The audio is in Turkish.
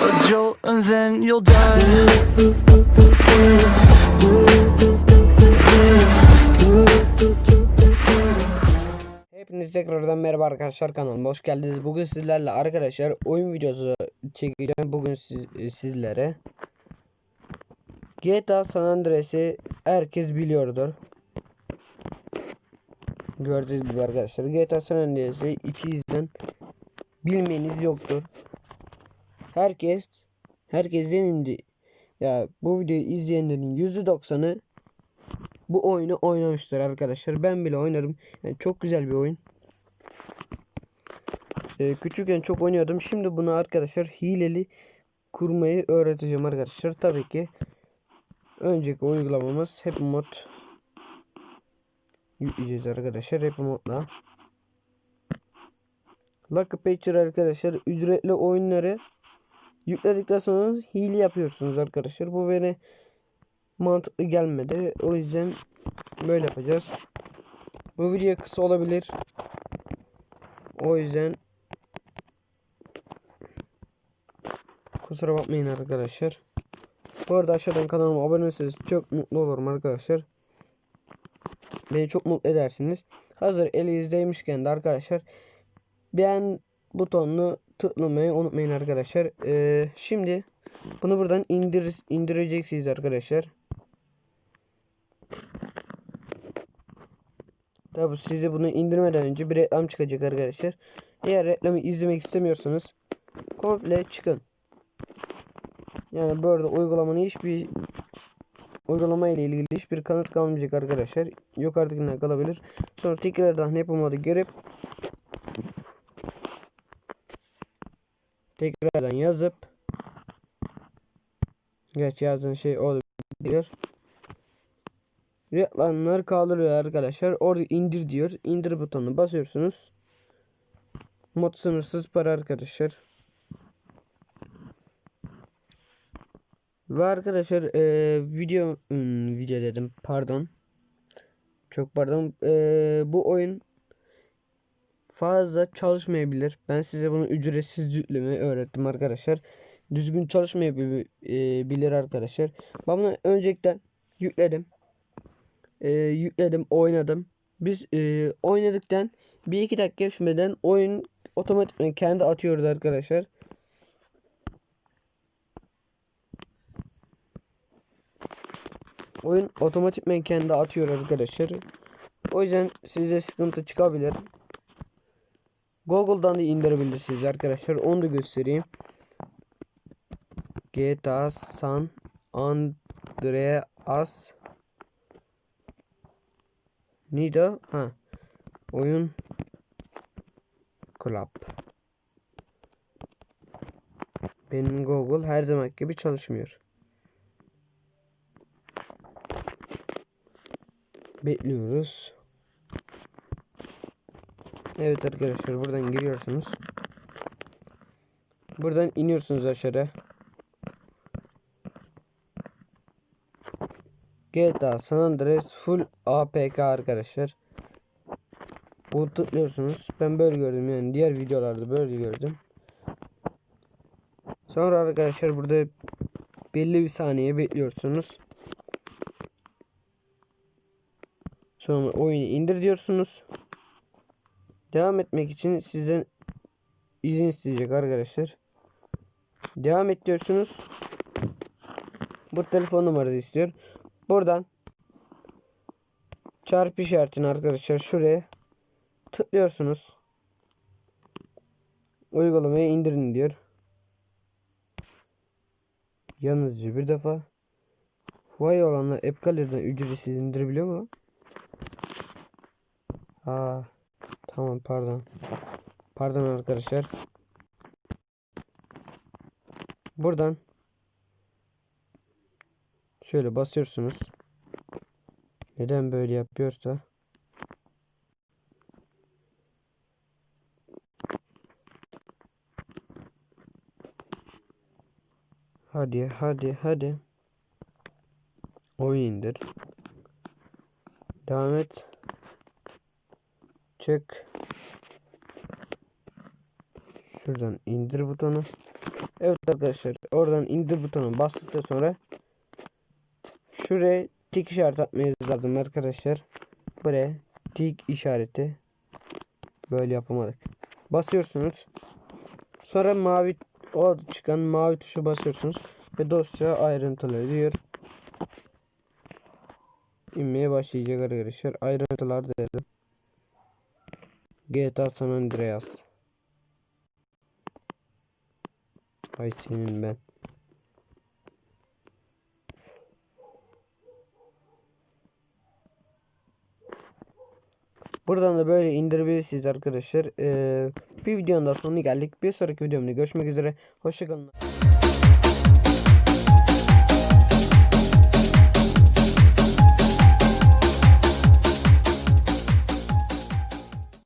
a jolt, and then you'll die. Hepiniz tekrardan merhaba arkadaşlar kanalıma hoş geldiniz. Bugün sizlerle arkadaşlar oyun videosu çekeceğim. Bugün siz, e, sizlere GTA San Andreas'i herkes biliyordur. Gördüğünüz gibi arkadaşlar GTA San Andreas'i içinizden bilmeniz yoktur. Herkes herkes demindi ya bu videoyu izleyenlerin %90'ı bu oyunu oynamıştır arkadaşlar. Ben bile oynadım. Yani çok güzel bir oyun. Ee, küçükken çok oynuyordum. Şimdi bunu arkadaşlar hileli kurmayı öğreteceğim arkadaşlar. Tabii ki önceki uygulamamız hep mod yükleyeceğiz arkadaşlar. Hep modla. Lucky Patcher arkadaşlar ücretli oyunları yükledikten sonra hile yapıyorsunuz arkadaşlar. Bu beni mantıklı gelmedi. O yüzden böyle yapacağız. Bu video kısa olabilir. O yüzden kusura bakmayın arkadaşlar. Bu arada aşağıdan kanalıma abone olursanız çok mutlu olurum arkadaşlar. Beni çok mutlu edersiniz. Hazır elinizdeymişken de arkadaşlar beğen butonunu tıklamayı unutmayın arkadaşlar. Ee, şimdi bunu buradan indir indireceksiniz arkadaşlar. Tabi size bunu indirmeden önce bir reklam çıkacak arkadaşlar. Eğer reklamı izlemek istemiyorsanız komple çıkın. Yani arada uygulamanın hiçbir uygulama ile ilgili hiçbir kanıt kalmayacak arkadaşlar. Yok artık ne kalabilir. Sonra tekrardan yapılmadı görüp tekrardan yazıp Geç yazdığın şey o biliyor. Reklamlar kaldırıyor arkadaşlar. Orada indir diyor. İndir butonuna basıyorsunuz. Mod sınırsız para arkadaşlar. Ve arkadaşlar eee, video hmm, video dedim pardon. Çok pardon. Eee, bu oyun fazla çalışmayabilir. Ben size bunu ücretsiz yüklemeyi öğrettim arkadaşlar. Düzgün çalışmayabilir arkadaşlar. Ben bunu öncelikten yükledim e, yükledim oynadım. Biz e, oynadıktan bir iki dakika geçmeden oyun otomatikman kendi atıyordu arkadaşlar. Oyun otomatikman kendi atıyor arkadaşlar. O yüzden size sıkıntı çıkabilir. Google'dan da indirebilirsiniz arkadaşlar. Onu da göstereyim. GTA San Andreas Nida ha oyun Club benim Google her zaman gibi çalışmıyor. Bekliyoruz. Evet arkadaşlar buradan giriyorsunuz. Buradan iniyorsunuz aşağı. GTA San Andreas Full APK arkadaşlar. Bu tıklıyorsunuz. Ben böyle gördüm yani diğer videolarda böyle gördüm. Sonra arkadaşlar burada belli bir saniye bekliyorsunuz. Sonra oyunu indir diyorsunuz. Devam etmek için sizden izin isteyecek arkadaşlar. Devam et diyorsunuz. Bu telefon numarası istiyor. Buradan çarpı işaretini arkadaşlar şuraya tıklıyorsunuz. Uygulamayı indirin diyor. Yalnızca bir defa Huawei olanlar App Gallery'den ücretsiz indirebiliyor mu? Aa, tamam pardon. Pardon arkadaşlar. Buradan Şöyle basıyorsunuz. Neden böyle yapıyorsa Hadi hadi hadi. Oyun indir. Devam et. Çık. Şuradan indir butonu. Evet arkadaşlar oradan indir butonuna bastıktan sonra şuraya tik işareti atmanız lazım arkadaşlar. Buraya tik işareti böyle yapamadık. Basıyorsunuz. Sonra mavi o çıkan mavi tuşu basıyorsunuz ve dosya ayrıntıları diyor. İnmeye başlayacak arkadaşlar. Ayrıntılar dedim. GTA San Andreas. Ay senin ben. Buradan da böyle indirebilirsiniz arkadaşlar. Ee, bir videonun da sonuna geldik. Bir sonraki videomda görüşmek üzere. Hoşçakalın.